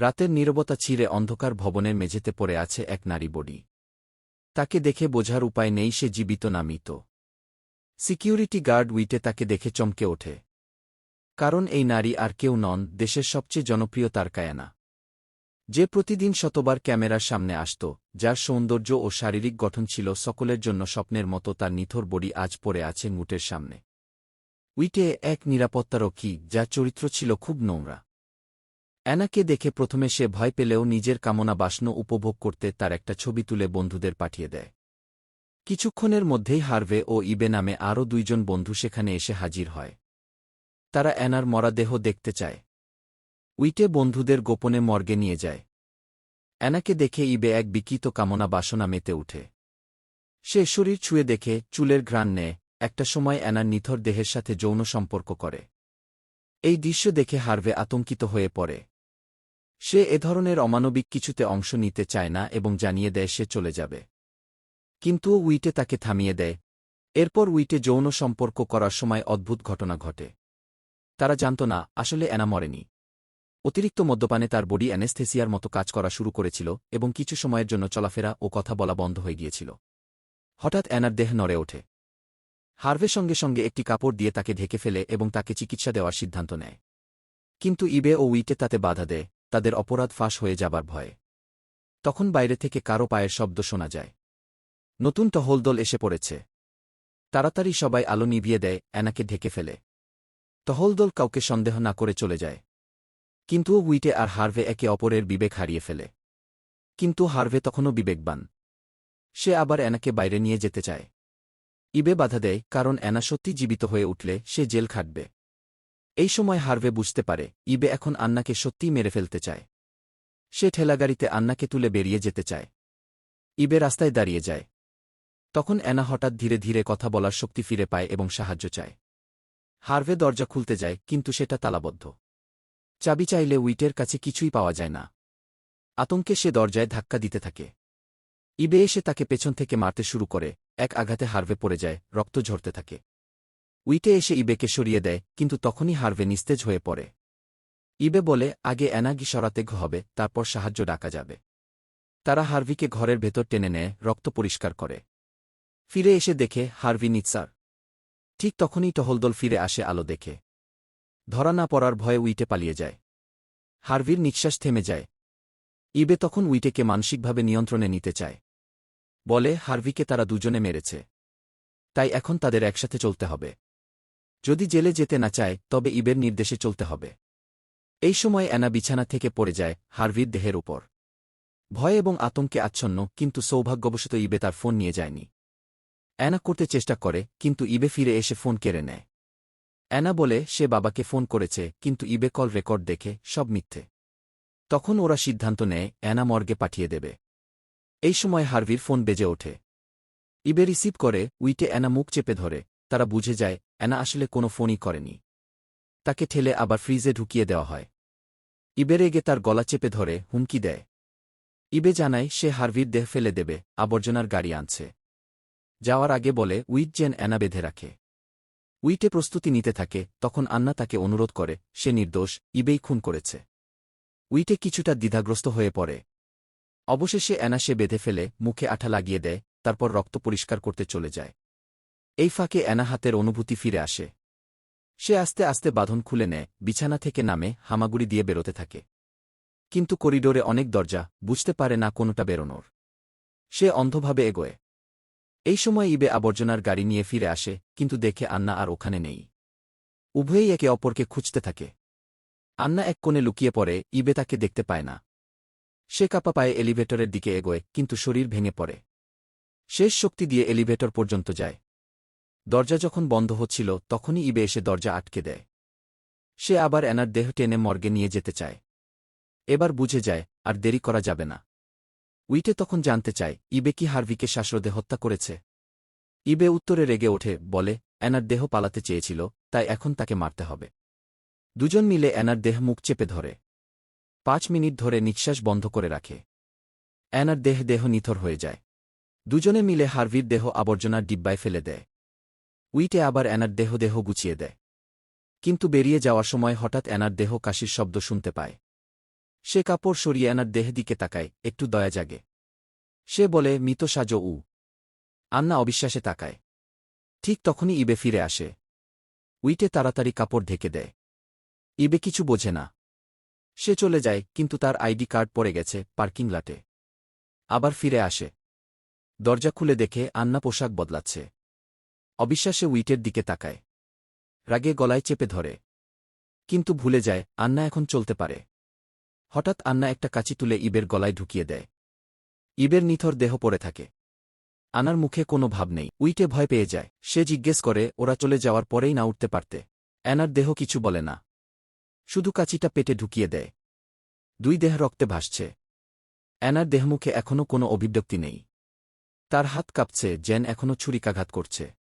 রাতের নীরবতা চিরে অন্ধকার ভবনের মেঝেতে পড়ে আছে এক নারী বডি। তাকে দেখে বোঝার উপায় নেই, সে জীবিত না মৃত। সিকিউরিটি গার্ড উইটে তাকে দেখে চমকে ওঠে। কারণ এই নারী আর কেউ নন, দেশের সবচেয়ে জনপ্রিয় তার কায়ানা। যে প্রতিদিন শতবার ক্যামেরার সামনে আসত, যার সৌন্দর্য ও শারীরিক গঠন ছিল সকলের জন্য স্বপ্নের মতো, তার নিথর বডি আজ পড়ে আছে মুটের সামনে। উইটে এক নিরাপত্তারক্ষী, যার চরিত্র ছিল খুব নোংরা। অ্যানাকে দেখে প্রথমে সে ভয় পেলেও নিজের কামনা বাসন উপভোগ করতে তার একটা ছবি তুলে বন্ধুদের পাঠিয়ে দেয়। কিছুক্ষণের মধ্যেই হারভে ও ইবে নামে আরও দুইজন বন্ধু সেখানে এসে হাজির হয়। তারা অ্যানার মরাদেহ দেখতে চায়। উইটে বন্ধুদের গোপনে মর্গে নিয়ে যায়। অ্যানাকে দেখে ইবে এক বিকৃত কামনা বাসনা মেতে উঠে সে শরীর ছুঁয়ে দেখে, চুলের ঘ্রাণ নেয়, একটা সময় অ্যানার নিথর দেহের সাথে যৌন সম্পর্ক করে। এই দৃশ্য দেখে হারভে আতঙ্কিত হয়ে পড়ে। সে এ ধরনের অমানবিক কিছুতে অংশ নিতে চায় না এবং জানিয়ে দেয় সে চলে যাবে। কিন্তু উইটে তাকে থামিয়ে দেয়। এরপর উইটে যৌন সম্পর্ক করার সময় অদ্ভুত ঘটনা ঘটে। তারা জানত না, আসলে অ্যানা মরেনি। অতিরিক্ত মদ্যপানে তার বডি অ্যানেস্থেসিয়ার মতো কাজ করা শুরু করেছিল এবং কিছু সময়ের জন্য চলাফেরা ও কথা বলা বন্ধ হয়ে গিয়েছিল। হঠাৎ অ্যানার দেহ নড়ে ওঠে। হার্ভে সঙ্গে সঙ্গে একটি কাপড় দিয়ে তাকে ঢেকে ফেলে এবং তাকে চিকিৎসা দেওয়ার সিদ্ধান্ত নেয়। কিন্তু ইবে ও উইটে তাতে বাধা দেয়। তাদের অপরাধ ফাঁস হয়ে যাবার ভয়ে। তখন বাইরে থেকে কারও পায়ের শব্দ শোনা যায়। নতুন টহলদল এসে পড়েছে। তাড়াতাড়ি সবাই আলো নিভিয়ে দেয়, অ্যানাকে ঢেকে ফেলে। টহলদল কাউকে সন্দেহ না করে চলে যায়। কিন্তু উইটে আর হার্ভে একে অপরের বিবেক হারিয়ে ফেলে। কিন্তু হার্ভে তখনও বিবেকবান। সে আবার অ্যানাকে বাইরে নিয়ে যেতে চায়। ইবে বাধা দেয়, কারণ অ্যানা সত্যি জীবিত হয়ে উঠলে সে জেল খাটবে। এই সময় হার্ভে বুঝতে পারে, ইবে এখন আন্নাকে সত্যিই মেরে ফেলতে চায়। সে ঠেলাগাড়িতে আন্নাকে তুলে বেরিয়ে যেতে চায়। ইবে রাস্তায় দাঁড়িয়ে যায়। তখন অ্যানা হঠাৎ ধীরে ধীরে কথা বলার শক্তি ফিরে পায় এবং সাহায্য চায়। হার্ভে দরজা খুলতে যায়, কিন্তু সেটা তালাবদ্ধ। চাবি চাইলে উইটের কাছে কিছুই পাওয়া যায় না। আতঙ্কে সে দরজায় ধাক্কা দিতে থাকে। ইবে এসে তাকে পেছন থেকে মারতে শুরু করে, এক আঘাতে হার্ভে পড়ে যায়, রক্ত ঝরতে থাকে। উইটে এসে ইবেকে সরিয়ে দেয়, কিন্তু তখনই হার্ভে নিস্তেজ হয়ে পড়ে। ইবে বলে, আগে অ্যানাগি সরাতে হবে, তারপর সাহায্য ডাকা যাবে। তারা হার্ভিকে ঘরের ভেতর টেনে নেয়, রক্ত পরিষ্কার করে। ফিরে এসে দেখে হার্ভি নিৎসার ঠিক তখনই টহলদল ফিরে আসে আলো দেখে। ধরা না পড়ার ভয়ে উইটে পালিয়ে যায়। হার্ভির নিঃশ্বাস থেমে যায়। ইবে তখন উইটেকে মানসিকভাবে নিয়ন্ত্রণে নিতে চায়। বলে, হার্ভিকে তারা দুজনে মেরেছে। তাই এখন তাদের একসাথে চলতে হবে। যদি জেলে যেতে না চায়, তবে ইবের নির্দেশে চলতে হবে। এই সময় অ্যানা বিছানা থেকে পড়ে যায় হার্ভির দেহের উপর। ভয় এবং আতঙ্কে আচ্ছন্ন, কিন্তু সৌভাগ্যবশত ইবে তার ফোন নিয়ে যায়নি। অ্যানা করতে চেষ্টা করে, কিন্তু ইবে ফিরে এসে ফোন কেড়ে নেয়। অ্যানা বলে, সে বাবাকে ফোন করেছে, কিন্তু ইবে কল রেকর্ড দেখে সব মিথ্যে। তখন ওরা সিদ্ধান্ত নেয়, অ্যানা মর্গে পাঠিয়ে দেবে। এই সময় হার্ভির ফোন বেজে ওঠে। ইবে রিসিভ করে, উইটে অ্যানা মুখ চেপে ধরে। তারা বুঝে যায় অ্যানা আসলে কোনো ফোনই করেনি। তাকে ঠেলে আবার ফ্রিজে ঢুকিয়ে দেওয়া হয়। ইবে রেগে তার গলা চেপে ধরে, হুমকি দেয়। ইবে জানায়, সে হার্ভির দেহ ফেলে দেবে, আবর্জনার গাড়ি আনছে। যাওয়ার আগে বলে, উইট যেন অ্যানা বেঁধে রাখে। উইটে প্রস্তুতি নিতে থাকে, তখন আন্না তাকে অনুরোধ করে, সে নির্দোষ, ইবেই খুন করেছে। উইটে কিছুটা দ্বিধাগ্রস্ত হয়ে পড়ে। অবশেষে অ্যানা সে বেঁধে ফেলে, মুখে আঠা লাগিয়ে দেয়, তারপর রক্ত পরিষ্কার করতে চলে যায়। এই ফাঁকে অ্যানা হাতের অনুভূতি ফিরে আসে। সে আস্তে আস্তে বাঁধন খুলে নেয়, বিছানা থেকে নামে, হামাগুড়ি দিয়ে বেরোতে থাকে। কিন্তু করিডোরে অনেক দরজা, বুঝতে পারে না কোনোটা বেরোনোর। সে অন্ধভাবে এগোয়। এই সময় ইবে আবর্জনার গাড়ি নিয়ে ফিরে আসে, কিন্তু দেখে আন্না আর ওখানে নেই। উভয়েই একে অপরকে খুঁজতে থাকে। আন্না এক কোণে লুকিয়ে পড়ে, ইবে তাকে দেখতে পায় না। সে কাপা পায়ে এলিভেটরের দিকে এগোয়, কিন্তু শরীর ভেঙে পড়ে। শেষ শক্তি দিয়ে এলিভেটর পর্যন্ত যায়। দরজা যখন বন্ধ হচ্ছিল, তখনই ইবে এসে দরজা আটকে দেয়। সে আবার এনার দেহ টেনে মর্গে নিয়ে যেতে চায়। এবার বুঝে যায়, আর দেরি করা যাবে না। উইটে তখন জানতে চায়, ইবে কি হার্ভিকে শ্বাসরোধে হত্যা করেছে? ইবে উত্তরে রেগে ওঠে, বলে অ্যানার দেহ পালাতে চেয়েছিল, তাই এখন তাকে মারতে হবে। দুজন মিলে অ্যানার দেহ মুখ চেপে ধরে। পাঁচ মিনিট ধরে নিঃশ্বাস বন্ধ করে রাখে। অ্যানার দেহ দেহ নিথর হয়ে যায়। দুজনে মিলে হার্ভির দেহ আবর্জনার ডিব্বায় ফেলে দেয়। উইটে আবার অ্যানার দেহ দেহ গুছিয়ে দেয়। কিন্তু বেরিয়ে যাওয়ার সময় হঠাৎ অ্যানার দেহ কাশির শব্দ শুনতে পায়। সে কাপড় সরিয়ে আনার দেহ দিকে তাকায়, একটু দয়া জাগে। সে বলে, মৃত সাজো উ। আন্না অবিশ্বাসে তাকায়। ঠিক তখনই ইবে ফিরে আসে। উইটে তাড়াতাড়ি কাপড় ঢেকে দেয়। ইবে কিছু বোঝে না। সে চলে যায়, কিন্তু তার আইডি কার্ড পড়ে গেছে পার্কিং লাটে। আবার ফিরে আসে। দরজা খুলে দেখে আন্না পোশাক বদলাচ্ছে। অবিশ্বাসে উইটের দিকে তাকায়। রাগে গলায় চেপে ধরে। কিন্তু ভুলে যায়, আন্না এখন চলতে পারে। হঠাৎ আন্না একটা কাচি তুলে ইবের গলায় ঢুকিয়ে দেয়। ইবের নিথর দেহ পড়ে থাকে। আনার মুখে কোনো ভাব নেই। উইটে ভয় পেয়ে যায়। সে জিজ্ঞেস করে, ওরা চলে যাওয়ার পরেই না উঠতে পারতে। অ্যানার দেহ কিছু বলে না। শুধু কাচিটা পেটে ঢুকিয়ে দেয়। দুই দেহ রক্তে ভাসছে। অ্যানার দেহমুখে এখনও কোনো অভিব্যক্তি নেই। তার হাত কাঁপছে জেন এখনও ছুরিকাঘাত করছে।